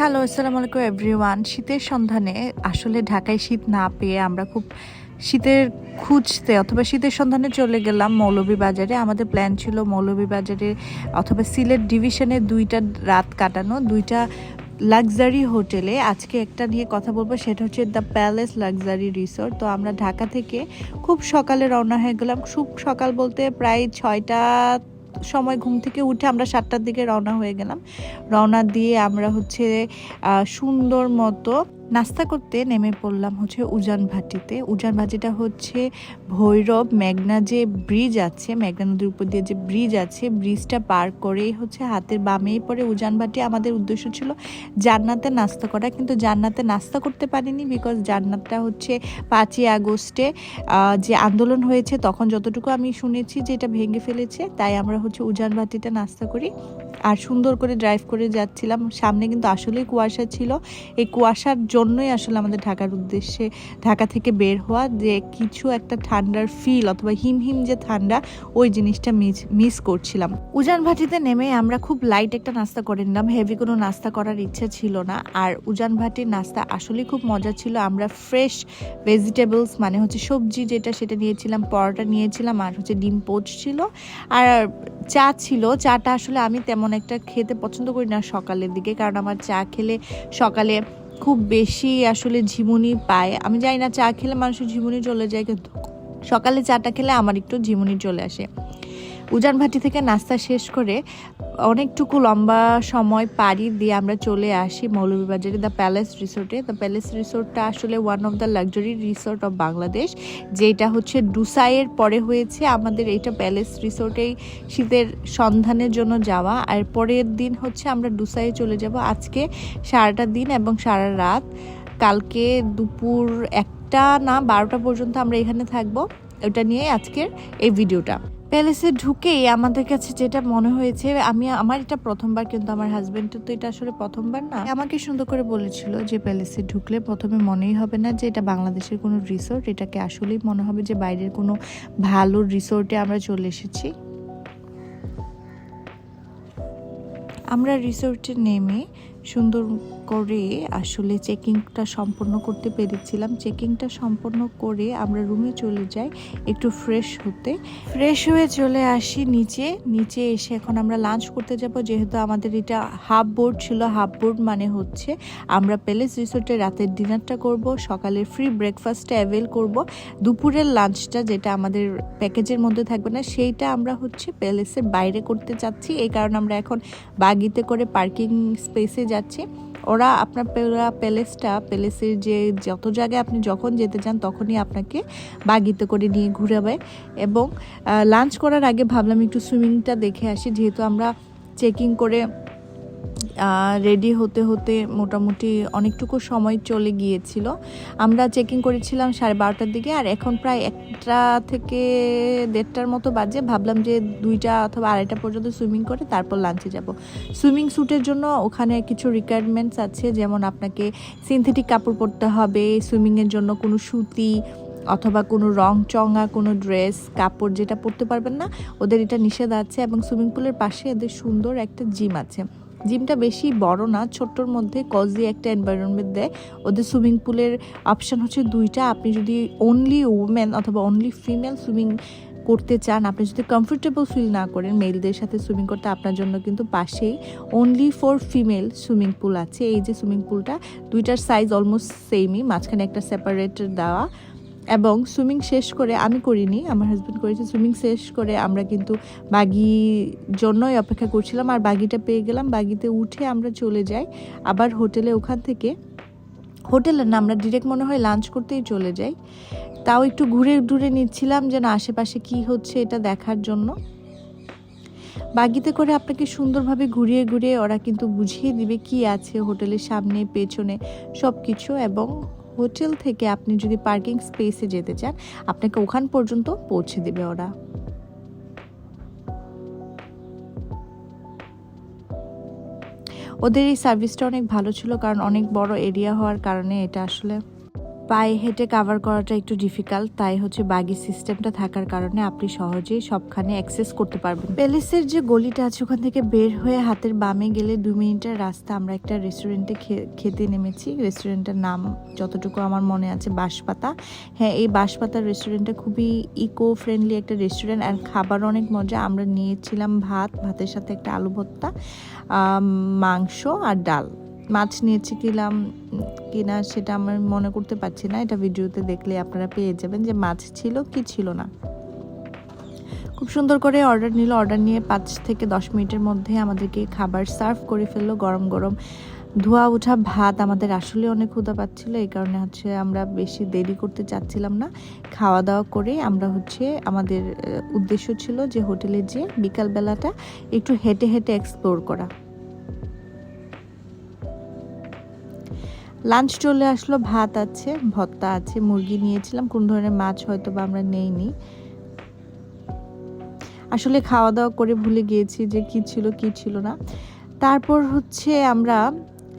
Hello, আসসালামু আলাইকুম everyone. শীতের সন্ধানে আসলে ঢাকায় শীত না পেয়ে আমরা খুব শীতের খুঁজতে অথবা শীতের সন্ধানে চলে গেলাম মৌলভীবাজারে। আমাদের প্ল্যান ছিল মৌলভীবাজারে অথবা সিলেট ডিভিশনে দুইটা রাত কাটানো, দুইটা লাক্সারি হোটেলে। আজকে একটা নিয়ে কথা বলব, সেটা হচ্ছে দ্য প্যালেস লাক্সারি রিসোর্ট তো আমরা ঢাকা থেকে খুব সকালে রওনা হয়ে গেলাম। খুব সকাল বলতে প্রায় ছয়টা সময় ঘুম থেকে উঠে আমরা সাতটার দিকে রওনা হয়ে গেলাম। রওনা দিয়ে আমরা হচ্ছে সুন্দর মতো নাস্তা করতে নেমে পড়লাম হচ্ছে উজান ভাটিতে। উজান ভাটিটা হচ্ছে ভৈরব, মেঘনা যে ব্রিজ আছে, মেঘনা নদীর উপর দিয়ে যে ব্রিজ আছে ব্রিজটা পার করেই হচ্ছে হাতের বামেই পড়ে উজান ভাটি। আমাদের উদ্দেশ্য ছিল জান্নাতে নাস্তা করা, কিন্তু জান্নাতে নাস্তা করতে পারিনি বিকজ জান্নাতটা হচ্ছে পাঁচই আগস্টে যে আন্দোলন হয়েছে, তখন যতটুকু আমি শুনেছি যে এটা ভেঙে ফেলেছে, তাই আমরা হচ্ছে উজান ভাটিতে নাস্তা করি। আর সুন্দর করে ড্রাইভ করে যাচ্ছিলাম। সামনে কিন্তু আসলেই কুয়াশা ছিল। এই কুয়াশার জন্যই আসলে আমাদের ঢাকার উদ্দেশ্যে ঢাকা থেকে বের হওয়া যে কিছু একটা ঠান্ডার ফিল অথবা হিম হিম যে ঠান্ডা, ওই জিনিসটা মিস মিস করছিলাম। উজান ভাটিতে নেমে আমরা খুব লাইট একটা নাস্তা করে নিলাম। হেভি কোনো নাস্তা করার ইচ্ছা ছিল না। আর উজান ভাটির নাস্তা আসলেই খুব মজা ছিল। আমরা ফ্রেশ ভেজিটেবলস মানে হচ্ছে সবজি যেটা সেটা নিয়েছিলাম, পরোটা নিয়েছিলাম আর হচ্ছে ডিম পোচ ছিল। আর চা ছিল। চাটা আসলে আমি তেমন একটা খেতে পছন্দ করি না সকালের দিকে। কারণ আমার চা খেলে সকালে খুব বেশি আসলে ঝিমুনি পায়। আমি জানি না, চা খেলে মানুষের ঝিমুনি চলে যায়, কিন্তু সকালে চাটা খেলে আমার একটু ঝিমুনি চলে আসে। উজান ভাটি থেকে নাস্তা শেষ করে অনেকটুকু লম্বা সময় পাড়ি দিয়ে আমরা চলে আসি মৌলভীবাজারে দ্য প্যালেস রিসোর্টে দ্য প্যালেস রিসোর্টটা আসলে one of the luxury resort of Bangladesh যেটা হচ্ছে ডুসাইয়ের পরে হয়েছে আমাদের এইটা প্যালেস রিসোর্টেই শীতের সন্ধানের জন্য যাওয়া। আর পরের দিন হচ্ছে আমরা ডুসাইয়ে চলে যাব আজকে সারাটা দিন এবং সারা রাত। কালকে দুপুর একটা না বারোটা পর্যন্ত আমরা এখানে থাকব। ওটা নিয়ে আজকের এই ভিডিওটা প্যালেসে ঢুকেই আমাদের কাছে যেটা মনে হয়েছে, আমি, আমার এটা প্রথমবার, কিন্তু আমার হাজবেন্ডের তো এটা আসলে প্রথমবার না। আমাকে সুন্দর করে বলেছিল যে প্যালেসে ঢুকলে প্রথমে মনেই হবে না যে এটা বাংলাদেশের কোনো রিসোর্ট এটাকে আসলেই মনে হবে যে বাইরের কোনো ভালো রিসোর্টে আমরা চলে এসেছি। আমরা রিসোর্টে নেমে সুন্দর করে আসলে চেকিংটা সম্পন্ন করতে পেরেছিলাম। চেকিংটা সম্পন্ন করে আমরা রুমে চলে যাই একটু ফ্রেশ হতে। ফ্রেশ হয়ে চলে আসি নিচে। নিচে এসে এখন আমরা লাঞ্চ করতে যাব, যেহেতু আমাদের এটা হাফ বোর্ড ছিল হাফ বোর্ড মানে হচ্ছে আমরা প্যালেস রিসোর্টে রাতের ডিনারটা করব, সকালের ফ্রি ব্রেকফাস্টটা অ্যাভেল করব। দুপুরের লাঞ্চটা যেটা আমাদের প্যাকেজের মধ্যে থাকবে না, সেইটা আমরা হচ্ছে প্যালেসের বাইরে করতে চাচ্ছি। এই কারণে আমরা এখন বাগিতে করে পার্কিং স্পেসে যাচ্ছি। ওরা আপনার পুরা প্যালেসটা, প্যালেসের যে যত জায়গায় আপনি যখন যেতে চান তখনই আপনাকে বাগিতে করে নিয়ে ঘুরাবে। এবং লাঞ্চ করার আগে ভাবলাম একটু সুইমিংটা দেখে আসি, যেহেতু আমরা চেকিং করে রেডি হতে হতে মোটামুটি অনেকটুকু সময় চলে গিয়েছিল। আমরা চেকিং করেছিলাম সাড়ে বারোটার দিকে আর এখন প্রায় একটা থেকে দেড়টার মতো বাজে। ভাবলাম যে দুইটা অথবা আড়াইটা পর্যন্ত সুইমিং করে তারপর লাঞ্চে যাব। সুইমিং স্যুটের জন্য ওখানে কিছু রিকোয়ারমেন্টস আছে, যেমন আপনাকে সিনথেটিক কাপড় পরতে হবে সুইমিংয়ের জন্য কোনো সুতি অথবা কোনো রং চঙা, কোনো ড্রেস কাপড় যেটা পরতে পারবেন না, ওদের এটা নিষেধ আছে এবং সুইমিং পুলের পাশে এদের সুন্দর একটা জিম আছে। জিমটা বেশি বড় না, ছোট্টর মধ্যে কজি একটা এনভায়রনমেন্ট দেয়। ওদের সুইমিং পুলের অপশন হচ্ছে দুইটা। আপনি যদি অনলি উমেন অথবা অনলি ফিমেল সুইমিং করতে চান, আপনি যদি কমফোর্টেবল ফিল না করেন মেলদের সাথে সুইমিং করতে, আপনার জন্য কিন্তু পাশেই only for female swimming pool আছে। এই যে সুইমিং পুলটা দুইটার সাইজ অলমোস্ট সেমই মাঝখানে একটা সেপারেটর দেওয়া। এবং সুইমিং শেষ করে আমি করিনি, আমার হাজব্যান্ড করেছে সুইমিং শেষ করে আমরা কিন্তু বাগি জন্যই অপেক্ষা করছিলাম আর বাগিটা পেয়ে গেলাম। বাগিতে উঠে আমরা চলে যাই, আবার হোটেলে ওখান থেকে। হোটেলে না, আমরা ডিরেক্ট মনে হয় লাঞ্চ করতেই চলে যাই। তাও একটু ঘুরে ঘুরে নিচ্ছিলাম যেন আশেপাশে কি হচ্ছে এটা দেখার জন্য। বাগিতে করে আপনাকে সুন্দরভাবে ঘুরিয়ে ঘুরিয়ে ওরা কিন্তু বুঝিয়ে দিবে কি আছে হোটেলের সামনে, পেছনে সব কিছু এবং হোটেল থেকে আপনি যদি পার্কিং স্পেসে যেতে চান, আপনাকে ওখান পর্যন্ত পৌঁছে দেবে ওরা। ওদের এই সার্ভিসটা অনেক ভালো ছিল, কারণ অনেক বড় এরিয়া হওয়ার কারণে এটা আসলে পায়ে হেঁটে কাভার করাটা একটু ডিফিকাল্ট তাই হচ্ছে বাগি সিস্টেমটা থাকার কারণে আপনি সহজেই সবখানে অ্যাক্সেস করতে পারবেন। প্যালেসের যে গলিটা আছে, ওখান থেকে বের হয়ে হাতের বামে গেলে দু মিনিটের রাস্তা আমরা একটা রেস্টুরেন্টে খেতে নেমেছি। রেস্টুরেন্টের নাম যতটুকু আমার মনে আছে, বাঁশপাতা। হ্যাঁ এই বাঁশপাতার রেস্টুরেন্টটা খুবই ইকো ফ্রেন্ডলি একটা রেস্টুরেন্ট আর খাবার অনেক মজা। আমরা নিয়েছিলাম ভাত, ভাতের সাথে একটা আলু ভর্তা মাংস আর ডাল। মাছ নিয়েছি কিলাম, কিনা সেটা আমার মনে করতে পারছি না। এটা ভিডিওতে দেখলে আপনারা পেয়ে যাবেন যে মাছ ছিল কি ছিল না। খুব সুন্দর করে অর্ডার নিল। অর্ডার নিয়ে পাঁচ থেকে দশ মিনিটের মধ্যে আমাদেরকে খাবার সার্ভ করে ফেলল। গরম গরম ধোয়া ওঠা ভাত আমাদের আসলে অনেক ক্ষুধা পাচ্ছিল। এই কারণে হচ্ছে আমরা বেশি দেরি করতে চাচ্ছিলাম না। খাওয়া দাওয়া করে আমরা হচ্ছে আমাদের উদ্দেশ্য ছিল যে হোটেলে যে বিকালবেলাটা একটু হেঁটে হেঁটে এক্সপ্লোর করা। লাঞ্চ চলে আসলো, ভাত আছে ভত্তা আছে, মুরগি নিয়েছিলাম, কোন ধরনের মাছ হয়তো বা আমরা নেইনি। আসলে খাওয়া দাওয়া করে ভুলে গিয়েছি যে কি ছিল কি ছিল না। তারপর হচ্ছে আমরা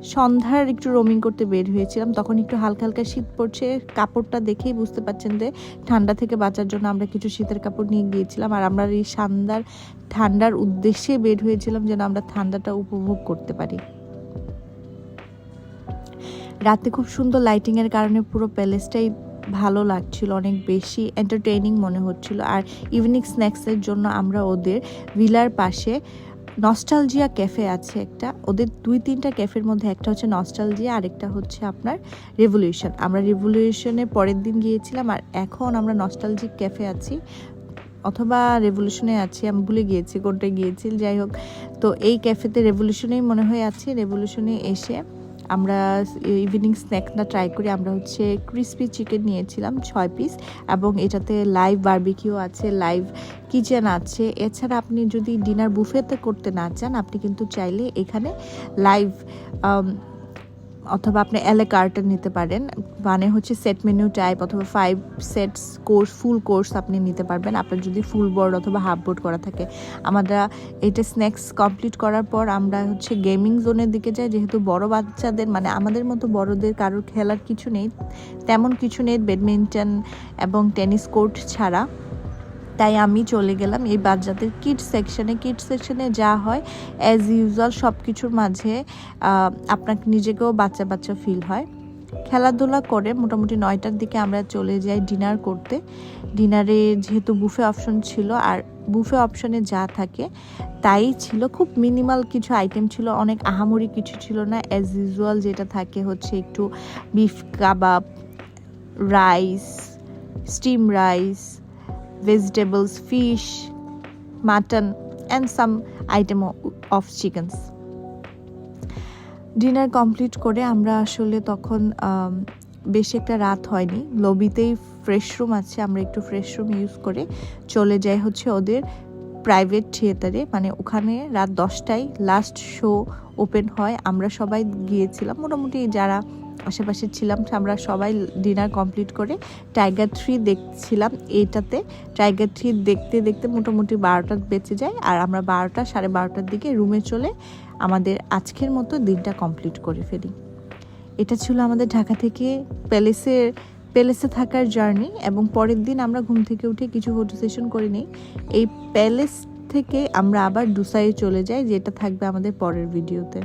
সন্ধ্যার একটু রোমিং করতে বের হয়েছিলাম, তখন একটু হালকা হালকা শীত পড়ছে, কাপড়টা দেখেই বুঝতে পারছেন যে ঠান্ডা থেকে বাঁচার জন্য আমরা কিছু শীতের কাপড় নিয়ে গিয়েছিলাম, আর আমরা এই শানদার ঠান্ডার উদ্দেশ্যে বের হয়েছিলাম যেন আমরা ঠান্ডাটা উপভোগ করতে পারি। রাতে খুব সুন্দর লাইটিংয়ের কারণে পুরো প্যালেসটাই ভালো লাগছিল, অনেক বেশি এন্টারটেইনিং মনে হচ্ছিল। আর ইভিনিং স্ন্যাক্সের জন্য আমরা ওদের ভিলার পাশে নস্টালজিয়া ক্যাফে আছে একটা। ওদের দুই তিনটা ক্যাফের মধ্যে একটা হচ্ছে নস্টালজিয়া আরেকটা হচ্ছে আপনার রেভলিউশন আমরা রেভলিউশনের পরের দিন গিয়েছিলাম আর এখন আমরা নস্টালজিক ক্যাফে আছি, অথবা রেভলিউশনে আছি, আমি ভুলে গিয়েছি কোনটায় গিয়েছি, যাই হোক। তো এই ক্যাফেতে রেভলিউশনেই মনে হয় আছে রেভলিউশনে এসে আমরা ইভিনিং স্ন্যাকটা ট্রাই করি, আমরা হচ্ছে ক্রিসপি চিকেন নিয়েছিলাম ছয় পিস এবং এটাতে লাইভ বার্বিকিউ আছে লাইভ কিচেন আছে। এছাড়া আপনি যদি ডিনার বুফেতে করতে না চান, আপনি কিন্তু চাইলে এখানে লাইভ অথবা আপনি এলে কার্টন নিতে পারেন। মানে হচ্ছে সেট মেনু টাইপ অথবা five sets course full course আপনি নিতে পারবেন। আপনার যদি ফুল বোর্ড অথবা হাফ বোর্ড করা থাকে। আমরা এটা স্ন্যাক্স কমপ্লিট করার পর আমরা হচ্ছে গেমিং জোনের দিকে যাই। যেহেতু বড় বাচ্চাদের মানে আমাদের মতো বড়দের কারোর খেলার কিছু নেই। তেমন কিছু নেই। ব্যাডমিন্টন এবং টেনিস কোর্ট ছাড়া। তাই আমি চলে গেলাম এই বাচ্চাদের কিড সেকশনে কিড সেকশনে যা হয় অ্যাজ ইউজুয়াল সব কিছুর মাঝে আপনাকে নিজেকেও বাচ্চা বাচ্চা ফিল হয়। খেলাধুলা করে মোটামুটি নয়টার দিকে আমরা চলে যাই ডিনার করতে। ডিনারে যেহেতু বুফে অপশন ছিল, আর বুফে অপশনে যা থাকে, তাই ছিল। খুব মিনিমাল কিছু আইটেম ছিল, অনেক আহামরি কিছু ছিল না। অ্যাজ ইউজুয়াল যেটা থাকে হচ্ছে একটু beef kebab rice steam rice vegetables, fish, mutton, and some item of chickens. Dinner complete করে আমরা আসলে তখন বেশি একটা রাত হয়নি। লবিতেই ফ্রেশ রুম আছে আমরা একটু ফ্রেশ রুম ইউজ করে চলে যাই হচ্ছে ওদের প্রাইভেট থিয়েটারে মানে ওখানে রাত দশটায় লাস্ট শো ওপেন হয়। আমরা সবাই গিয়েছিলাম। মোটামুটি যারা আশেপাশে ছিলাম, আমরা সবাই ডিনার কমপ্লিট করে টাইগার থ্রি দেখছিলাম এইটাতে টাইগার থ্রি দেখতে দেখতে মোটামুটি বারোটা বেঁচে যায় আর আমরা বারোটা, সাড়ে বারোটার দিকে রুমে চলে আমাদের আজকের মতো দিনটা কমপ্লিট করে ফেলি। এটা ছিল আমাদের ঢাকা থেকে প্যালেসের, প্যালেসে থাকার জার্নি এবং পরের দিন আমরা ঘুম থেকে উঠে কিছু ফটো সেশন করে নিই। এই প্যালেস থেকে আমরা আবার দুসাইয়ে চলে যাই, যেটা থাকবে আমাদের পরের ভিডিওতে